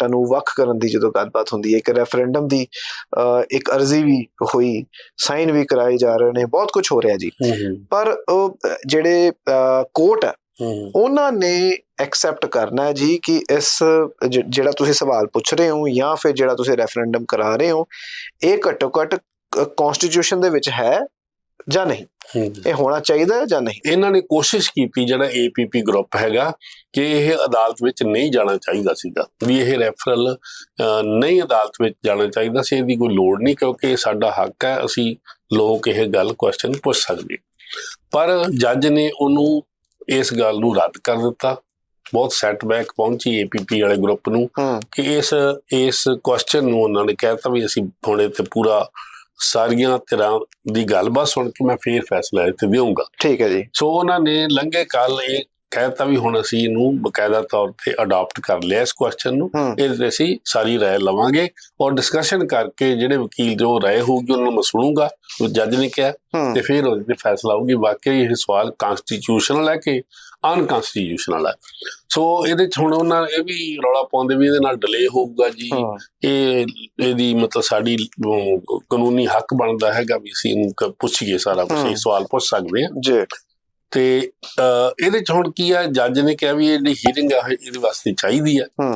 ਸਟੇਟਾਂ ਨੂੰ ਵੱਖ ਕਰਨ ਦੀ ਜਦੋਂ ਗੱਲਬਾਤ ਹੁੰਦੀ ਹੈ ਇੱਕ ਰੈਫਰੈਂਡਮ ਦੀ ਇੱਕ ਅਰਜ਼ੀ ਵੀ ਹੋਈ ਸਾਈਨ ਵੀ ਕਰਾਏ ਜਾ ਰਹੇ ਨੇ ਬਹੁਤ ਕੁਝ ਹੋ ਰਿਹਾ ਜੀ। ਪਰ ਜਿਹੜੇ ਕੋਰਟ ਹੈ ਉਹਨਾਂ ਨੇ ਐਕਸੈਪਟ ਕਰਨਾ ਹੈ ਜੀ ਕਿ ਇਸ ਜਿਹੜਾ ਤੁਸੀਂ ਸਵਾਲ ਪੁੱਛ ਰਹੇ ਹੋ ਜਾਂ ਫਿਰ ਜਿਹੜਾ ਤੁਸੀਂ ਰੈਫਰੈਂਡਮ ਕਰਾ ਰਹੇ ਹੋ ਇਹ ਘੱਟੋ ਘੱਟ ਕਨਸਟੀਟਿਊਸ਼ਨ ਦੇ ਵਿੱਚ ਹੈ ਜਾਂ ਨਹੀਂ? ਇਹ ਹੋਣਾ ਚਾਹੀਦਾ ਹੈ ਜਾਂ ਨਹੀਂ? ਇਹਨਾਂ ਨੇ ਕੋਸ਼ਿਸ਼ ਕੀਤੀ ਜਿਹੜਾ ਏਪੀਪੀ ਗਰੁੱਪ ਹੈਗਾ ਕਿ ਇਹ ਅਦਾਲਤ ਵਿੱਚ ਨਹੀਂ ਜਾਣਾ ਚਾਹੀਦਾ ਸੀਗਾ। ਵੀ ਇਹ ਰੈਫਰਲ ਨਹੀਂ ਅਦਾਲਤ ਵਿੱਚ ਜਾਣਾ ਚਾਹੀਦਾ ਸੀ ਇਹਦੀ ਕੋਈ ਲੋੜ ਨਹੀਂ ਕਿਉਂਕਿ ਇਹ ਸਾਡਾ ਹੱਕ ਹੈ ਅਸੀਂ ਲੋਕ ਇਹ ਗੱਲ ਕੁਐਸਚਨ ਪੁੱਛ ਸਕਦੇ ਪਰ ਜੱਜ ਨੇ ਉਹਨੂੰ ਇਸ ਗੱਲ ਨੂੰ ਰੱਦ ਕਰ ਦਿੱਤਾ। ਬਹੁਤ ਸੈਟਬੈਕ ਪਹੁੰਚੀ ਏਪੀਪੀ ਵਾਲੇ ਗਰੁੱਪ ਨੂੰ ਕਿ ਇਸ ਇਸ ਕੁਐਸਚਨ ਨੂੰ ਉਹਨਾਂ ਨੇ ਕਹਿਤਾ ਵੀ ਅਸੀਂ ਹੁਣੇ ਤੇ ਪੂਰਾ ਸਾਰੀਆਂ ਤਰ੍ਹਾਂ ਦੀ ਗੱਲਬਾਤ ਸੁਣ ਕੇ ਮੈਂ ਫੇਰ ਫੈਸਲਾ ਤੇ ਦੇਵਾਂਗਾ ਠੀਕ ਹੈ ਜੀ। ਸੋ ਉਹਨਾਂ ਨੇ ਲੰਘੇ ਕੱਲ ਇਹ ਕਹਿਤਾ ਵੀ ਹੁਣ ਅਸੀਂ ਇਹਨੂੰ ਬਕਾਇਦਾ ਤੌਰ ਤੇ ਅਡਾਪਟ ਕਰ ਲਿਆ ਇਸ ਕੁਐਸਚਨ ਨੂੰ ਹੂੰ। ਇਹਦੇ ਤੇ ਅਸੀਂ ਸਾਰੀ ਰਾਏ ਲਵਾਂਗੇ ਔਰ ਡਿਸਕਸ਼ਨ ਕਰਕੇ ਜਿਹੜੇ ਵਕੀਲ ਜੋ ਰਾਏ ਹੋਊਗੀ ਉਹਨਾਂ ਨੂੰ ਸੁਣੂੰਗਾ ਉਹ ਜੱਜ ਨੇ ਕਿਹਾ ਤੇ ਫਿਰ ਉਹਦੇ ਤੇ ਫੈਸਲਾ ਹੋਊਗੀ ਵਾਕਈ ਇਹ ਸਵਾਲ ਕਨਸਟੀਟਿਊਸ਼ਨਲ ਹੈ ਕਿ ਅਨਕਨਸਟੀਟਿਊਸ਼ਨਲ ਹੈ? ਸੋ ਇਹਦੇ ਚ ਹੁਣ ਉਹਨਾਂ ਇਹ ਵੀ ਰੌਲਾ ਪਾਉਂਦੇ ਵੀ ਇਹਦੇ ਨਾਲ ਡਿਲੇ ਹੋਊਗਾ ਜੀ। ਇਹ ਇਹਦੀ ਮਤਲਬ ਸਾਡੀ ਕਾਨੂੰਨੀ ਹੱਕ ਬਣਦਾ ਹੈਗਾ ਵੀ ਅਸੀਂ ਇਹਨੂੰ ਪੁੱਛੀਏ ਸਾਰਾ ਕੁਝ। ਇਹ ਸਵਾਲ ਪੁੱਛ ਸਕਦੇ ਹਾਂ। ਜੀ। ਤੇ ਇਹਦੇ ਚ ਹੁਣ ਕੀ ਆ, ਜੱਜ ਨੇ ਕਿਹਾ ਵੀ ਇਹ ਜਿਹੜੀ ਹੀਅਰਿੰਗ ਆ ਇਹਦੇ ਵਾਸਤੇ ਚਾਹੀਦੀ ਆ।